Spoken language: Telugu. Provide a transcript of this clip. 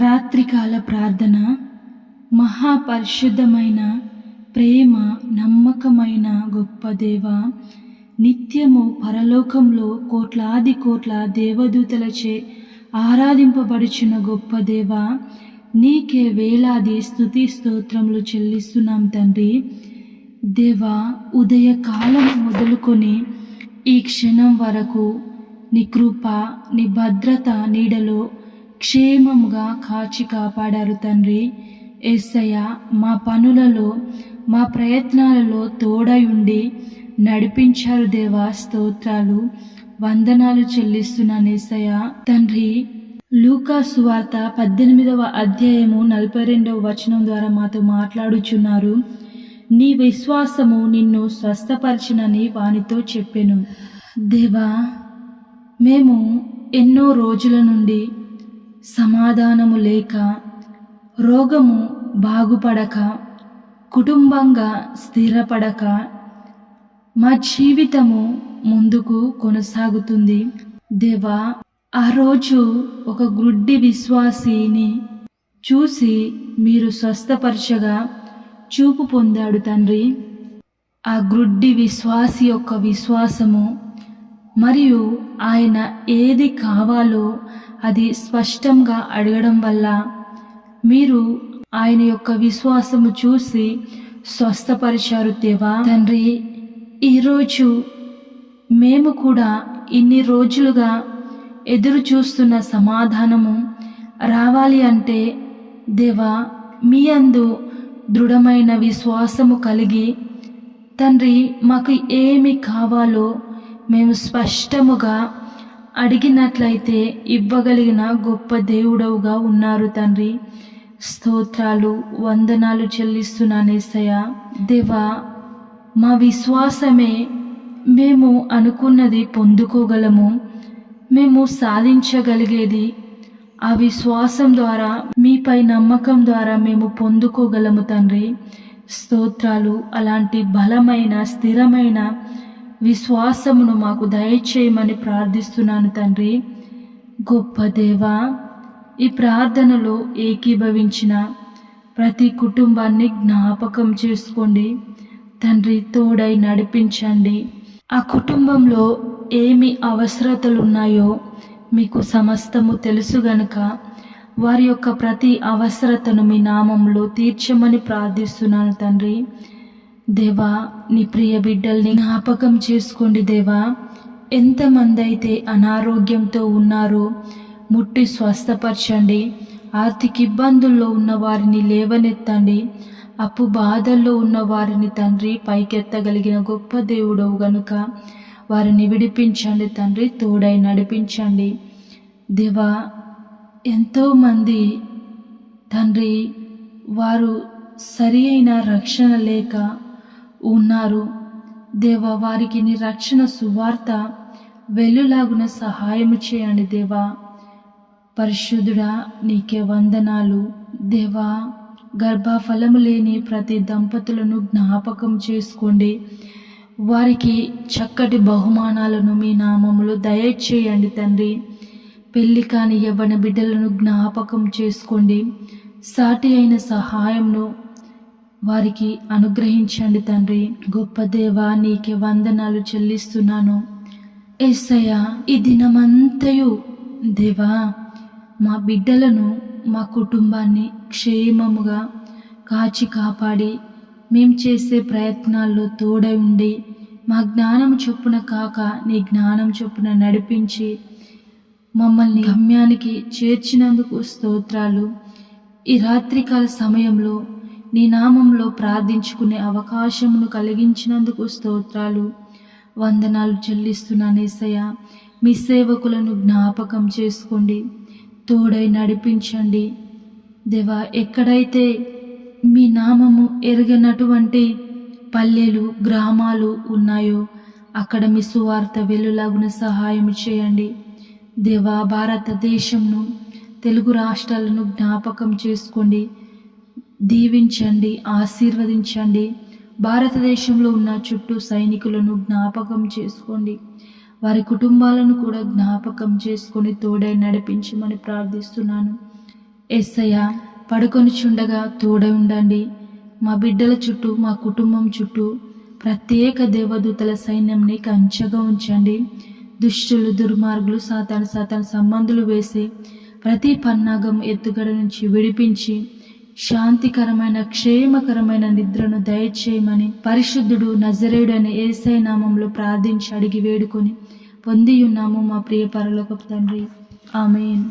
రాత్రికాల ప్రార్థన మహాపరిశుద్ధమైన ప్రేమ నమ్మకమైన గొప్ప దేవ నిత్యము పరలోకంలో కోట్లాది కోట్ల దేవదూతలచే ఆరాధింపబడుచున్న గొప్ప దేవ నీకే వేలాది స్థుతి స్తోత్రములు చెల్లిస్తున్నాం తండ్రి. దేవా ఉదయకాలం మొదలుకొని ఈ క్షణం వరకు నీ కృప నీ భద్రత నీడలో క్షేమముగా కాచి కాపాడారు తండ్రి. ఏసయ్య మా పనులలో మా ప్రయత్నాలలో తోడై ఉండి నడిపించారు దేవా స్తోత్రాలు. వందనాలు చెల్లిస్తున్నాను ఏసయ్య. తండ్రి లూకా సువార్త పద్దెనిమిదవ అధ్యాయము నలభై రెండవ వచనం ద్వారా మాతో మాట్లాడుచున్నారు. నీ విశ్వాసము నిన్ను స్వస్థపరిచినని వానితో చెప్పెను. దేవా మేము ఎన్నో రోజుల నుండి సమాధానము లేక రోగము బాగుపడక కుటుంబంగా స్థిరపడక మా జీవితము ముందుకు కొనసాగుతుంది. దేవా ఆ రోజు ఒక గుడ్డి విశ్వాసిని చూసి మీరు స్వస్థపరచగా చూపు పొందాడు తండ్రి. ఆ గ్రుడ్డి విశ్వాసి యొక్క విశ్వాసము మరియు ఆయన ఏది కావాలో అది స్పష్టంగా అడగడం వల్ల మీరు ఆయన యొక్క విశ్వాసము చూసి స్వస్థపరిచారు దేవా. తండ్రి ఈరోజు మేము కూడా ఇన్ని రోజులుగా ఎదురు చూస్తున్న సమాధానము రావాలి అంటే దేవా మీ అందు దృఢమైన విశ్వాసము కలిగి తండ్రి మాకు ఏమి కావాలో మేము స్పష్టముగా అడిగినట్లయితే ఇవ్వగలిగిన గొప్ప దేవుడవుగా ఉన్నారు తండ్రి. స్తోత్రాలు వందనాలు చెల్లిస్తున్నానేసయ్య దేవా మా విశ్వాసమే మేము అనుకున్నది పొందుకోగలము. మేము సాధించగలిగేది ఆ విశ్వాసం ద్వారా మీపై నమ్మకం ద్వారా మేము పొందుకోగలము తండ్రి. స్తోత్రాలు అలాంటి బలమైన స్థిరమైన విశ్వాసమును మాకు దయచేయమని ప్రార్థిస్తున్నాను తండ్రి. గొప్ప దేవా ఈ ప్రార్థనలో ఏకీభవించిన ప్రతి కుటుంబాన్ని జ్ఞాపకం చేసుకోండి. తండ్రి తోడై నడిపించండి. ఆ కుటుంబంలో ఏమి అవసరతలు ఉన్నాయో మీకు సమస్తము తెలుసు గనుక వారి యొక్క ప్రతి అవసరతను మీ నామంలో తీర్చమని ప్రార్థిస్తున్నాను తండ్రి. దేవా నీ ప్రియ బిడ్డల్ని జ్ఞాపకం చేసుకోండి దేవా. ఎంతమంది అయితే అనారోగ్యంతో ఉన్నారో ముట్టి స్వస్థపరచండి. ఆర్థిక ఇబ్బందుల్లో ఉన్న వారిని లేవనెత్తండి. అప్పు బాధల్లో ఉన్న వారిని తండ్రి పైకెత్తగలిగిన గొప్ప దేవుడవు గనుక వారిని విడిపించండి తండ్రి తోడై నడిపించండి. దేవా ఎంతోమంది తండ్రి వారు సరి అయిన రక్షణ లేక ఉన్నారు. దేవా వారికి నీ రక్షణ సువార్త వెల్లులాగున సహాయము చేయండి దేవా. పరిశుద్ధుడా నీకే వందనాలు. దేవా గర్భఫలము లేని ప్రతి దంపతులను జ్ఞాపకం చేసుకోండి. వారికి చక్కటి బహుమానాలను మీ నామములో దయచేయండి తండ్రి. పెళ్ళి కాని యవ్వన బిడ్డలను జ్ఞాపకం చేసుకోండి. సాటి అయిన సహాయంను వారికి అనుగ్రహించండి తండ్రి. గొప్ప దేవా నీకే వందనాలు చెల్లిస్తున్నాను. ఎస్సయ్య ఈ దినమంతయు దేవా మా బిడ్డలను మా కుటుంబాన్ని క్షేమముగా కాచి కాపాడి మేం చేసే ప్రయత్నాల్లో తోడై ఉండి మా జ్ఞానం చొప్పున కాక నీ జ్ఞానం చొప్పున నడిపించి మమ్మల్ని గమ్యానికి చేర్చినందుకు స్తోత్రాలు. ఈ రాత్రికాల సమయంలో నీ నామంలో ప్రార్థించుకునే అవకాశమును కలిగించినందుకు స్తోత్రాలు. వందనాలు చెల్లిస్తున్నానేసయ్య మీ సేవకులను జ్ఞాపకం చేసుకోండి. తోడై నడిపించండి. దేవా ఎక్కడైతే మీ నామము ఎరగనటువంటి పల్లెలు గ్రామాలు ఉన్నాయో అక్కడ మీ సువార్త వెలులాగున సహాయం చేయండి. దేవా భారతదేశంను తెలుగు రాష్ట్రాలను జ్ఞాపకం చేసుకోండి. దీవించండి ఆశీర్వదించండి. భారతదేశంలో ఉన్న చుట్టూ సైనికులను జ్ఞాపకం చేసుకోండి. వారి కుటుంబాలను కూడా జ్ఞాపకం చేసుకొని తోడై నడిపించమని ప్రార్థిస్తున్నాను. ఎస్సయ్య పడుకొని చుండగా తోడై ఉండండి. మా బిడ్డల చుట్టూ మా కుటుంబం చుట్టూ ప్రత్యేక దేవదూతల సైన్యంని కంచగా ఉంచండి. దుష్టులు దుర్మార్గులు సాతాను సాతాను సంబంధులు వేసి ప్రతి పన్నాగం ఎత్తుగడ నుంచి విడిపించి శాంతికరమైన క్షేమకరమైన నిద్రను దయచేయమని పరిశుద్ధుడు నజరేడు అనే ఏసై నామంలో ప్రార్థించి అడిగి వేడుకొని పొంది ఉన్నాము మా ప్రియ పరలోకపు తండ్రి. ఆమెన్.